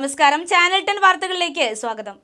നമസ്കാരം. Channel ten വാർത്തകളിലേക്ക് സ്വാഗതം.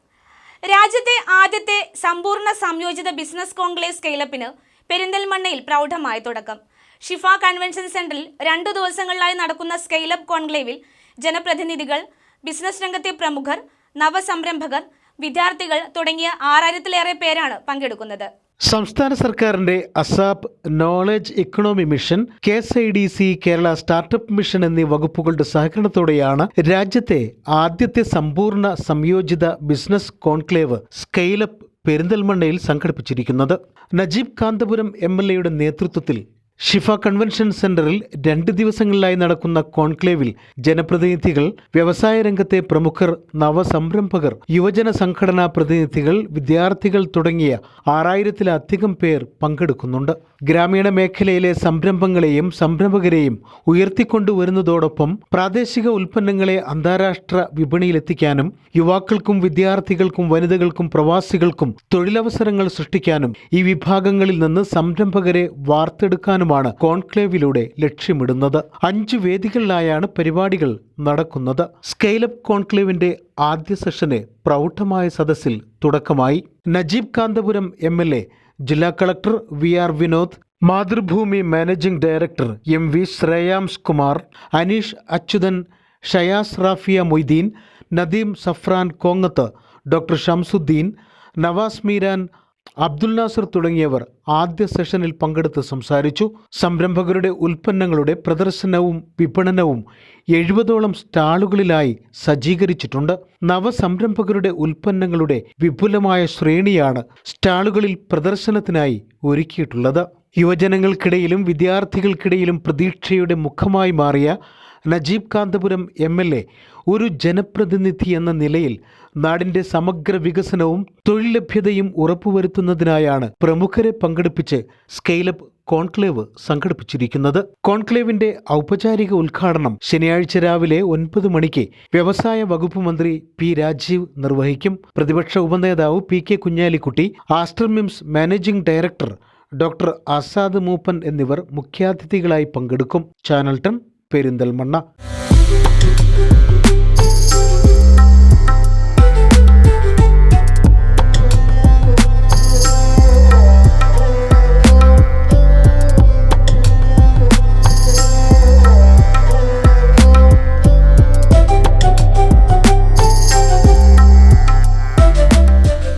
രാജ്യത്തെ ആദ്യത്തെ സമ്പൂർണ സംയോജിത ബിസിനസ് കോൺക്ലേവ് സ്കെയിലപ്പിന് പെരിന്തൽമണ്ണയിൽ പ്രൗഢമായ തുടക്കം. ഷിഫ കൺവെൻഷൻ സെന്ററിൽ രണ്ടു ദിവസങ്ങളിലായി നടക്കുന്ന സ്കെയിലപ്പ് കോൺക്ലേവിൽ ജനപ്രതിനിധികൾ ബിസിനസ് രംഗത്തെ പ്രമുഖർ നവസംരംഭകർ വിദ്യാർത്ഥികൾ തുടങ്ങിയ ആറായിരത്തിലേറെ പേരാണ് പങ്കെടുക്കുന്നത്. സംസ്ഥാന സർക്കാരിന്റെ ASAP knowledge economy mission K S I D C Kerala startup mission എന്നീ വകുപ്പുകളുടെ സഹകരണത്തോടെയാണ് രാജ്യത്തെ ആദ്യത്തെ സമ്പൂർണ സംയോജിത ബിസിനസ് കോൺക്ലേവ് സ്കെയിലപ്പ് പെരിന്തൽമണ്ണയിൽ സംഘടിപ്പിച്ചിരിക്കുന്നത്. നജീബ് കാന്തപുരം എം എൽ എയുടെ നേതൃത്വത്തിൽ ഷിഫ കൺവെൻഷൻ സെന്ററിൽ രണ്ട് ദിവസങ്ങളിലായി നടക്കുന്ന കോൺക്ലേവിൽ ജനപ്രതിനിധികൾ വ്യവസായ രംഗത്തെ പ്രമുഖർ നവസംരംഭകർ യുവജന സംഘടനാ പ്രതിനിധികൾ വിദ്യാർത്ഥികൾ തുടങ്ങിയ ആറായിരത്തിലധികം പേർ പങ്കെടുക്കുന്നുണ്ട്. ഗ്രാമീണ മേഖലയിലെ സംരംഭങ്ങളെയും സംരംഭകരെയും ഉയർത്തിക്കൊണ്ടുവരുന്നതോടൊപ്പം പ്രാദേശിക ഉൽപ്പന്നങ്ങളെ അന്താരാഷ്ട്ര വിപണിയിലെത്തിക്കാനും യുവാക്കൾക്കും വിദ്യാർത്ഥികൾക്കും വനിതകൾക്കും പ്രവാസികൾക്കും തൊഴിലവസരങ്ങൾ സൃഷ്ടിക്കാനും ഈ വിഭാഗങ്ങളിൽ നിന്ന് സംരംഭകരെ വാർത്തെടുക്കാനുമാണ് കോൺക്ലേവിലൂടെ ലക്ഷ്യമിടുന്നത്. അഞ്ച് വേദികളിലായാണ് പരിപാടികൾ നടക്കുന്നത്. സ്കെയിലപ്പ് കോൺക്ലേവിന്റെ ആദ്യ സെഷന് പ്രൗഢമായ സദസ്സിൽ തുടക്കമായി. Najeeb Kanthapuram M L A ജില്ലാ collector V R Vinod Mathrubhumi managing director M V Shreyams Kumar Aneesh Achuthan Shayas Rafiya Moideen Nadeem Safran Kongath doctor Shamsuddin Nawas Meeran Abdul Nasar തുടങ്ങിയവർ ആദ്യ സെഷനിൽ പങ്കെടുത്ത് സംസാരിച്ചു. സംരംഭകരുടെ ഉൽപ്പന്നങ്ങളുടെ പ്രദർശനവും വിപണനവും എഴുപതോളം സ്റ്റാളുകളിലായി സജ്ജീകരിച്ചിട്ടുണ്ട്. നവസംരംഭകരുടെ ഉൽപ്പന്നങ്ങളുടെ വിപുലമായ ശ്രേണിയാണ് സ്റ്റാളുകളിൽ പ്രദർശനത്തിനായി ഒരുക്കിയിട്ടുള്ളത്. യുവജനങ്ങൾക്കിടയിലും വിദ്യാർത്ഥികൾക്കിടയിലും പ്രതീക്ഷയുടെ മുഖമായി മാറിയ Najeeb Kanthapuram M L A ഒരു ജനപ്രതിനിധി എന്ന നിലയിൽ നാടിന്റെ സമഗ്ര വികസനവും തൊഴിൽ ലഭ്യതയും ഉറപ്പുവരുത്തുന്നതിനായാണ് പ്രമുഖരെ പങ്കെടുപ്പിച്ച് സ്കെയിലപ്പ് കോൺക്ലേവ് സംഘടിപ്പിച്ചിരിക്കുന്നത്. കോൺക്ലേവിന്റെ ഔപചാരിക ഉദ്ഘാടനം ശനിയാഴ്ച രാവിലെ ഒൻപത് മണിക്ക് വ്യവസായ വകുപ്പ് മന്ത്രി പി രാജീവ് നിർവഹിക്കും. പ്രതിപക്ഷ ഉപനേതാവ് P K Kunhalikutty Aster MIMS managing director doctor Azad Moopen എന്നിവർ മുഖ്യാതിഥികളായി പങ്കെടുക്കും. Channel ton Perinthalmanna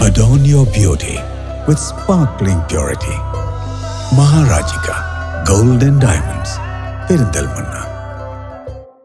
Adorn your beauty with sparkling purity. Maharajika Golden Diamonds, Perindalmanna.